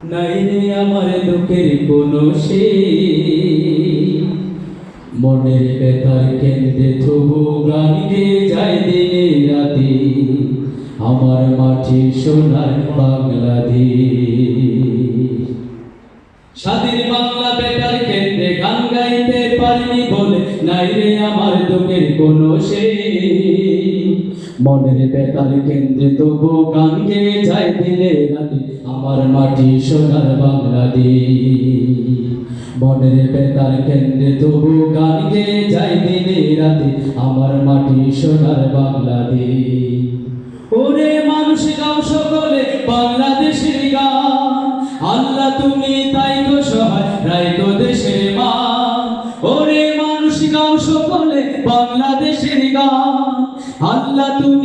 নাই রে আমার দুঃখের কোনো মনের ব্যথার কেন্দ্রে তবু গান গেয়ে যায় দিনে রাতে। আমার মাটি সোনার বাংলাদেশ। স্বাধীন বাংলা বেটার কেন্দ্রে গান গাইতে পারিনি বলে নাই রে আমার দুঃখের কোনো সে মনের বেতার কেন্দ্রে তবু গান গেয়ে যাই দিলে রাতে আমার মাটি সোনার বাংলাদেশ। মনের বেতার কেন্দ্রে তবু গান গেয়ে যাই দিলে রাতে আমার মাটি সোনার বাংলাদেশ। ওরে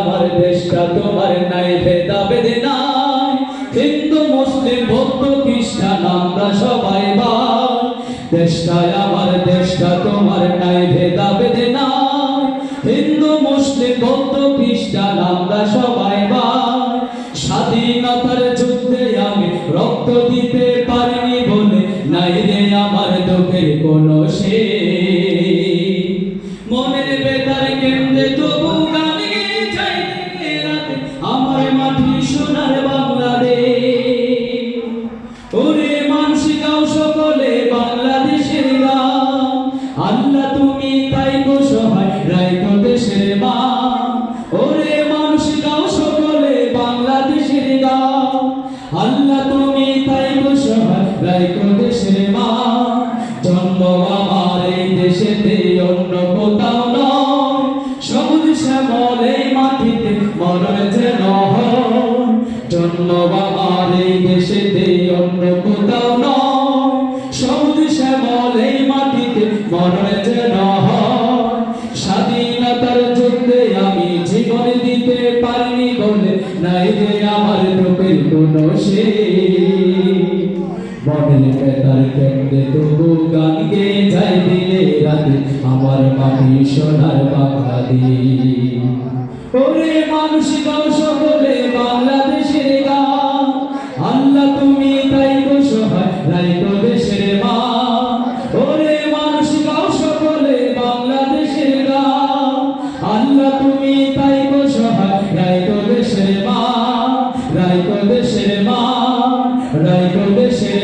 আমার দেশটা তোমার নাই ভেদা বেদে নাই। হিন্দু, মুসলিম, বৌদ্ধ, খ্রিস্টান, আমরা সবাই ভাই। দেশটাই আমার দেশটা তোমার নাই ভেদা বেদে নাই। হিন্দু, মুসলিম, বৌদ্ধ, খ্রিস্টান, আমরা সবাই ভাই। স্বাধীনতার যুদ্ধে আমি রক্ত দিতে পারিনি বলে, নাই রে আমার দুঃখের কোনো শেষ আল্লাহ তুমি তাই গো সহায় রাই গো দেশের মা। জন্ম আমার এই দেশেতে, অন্য কোথাও নয়। সবুজ শ্যামল এই মাটিতে মরণ যেন জন্ম আমার এই দেশেতে শেষ মনের বেতার কেন্দ্রে তবু গান গে যাই দিলে রাতে আমার মাটি সোনার বাংলাদেশ ওরে মানুষ গাও রাই গো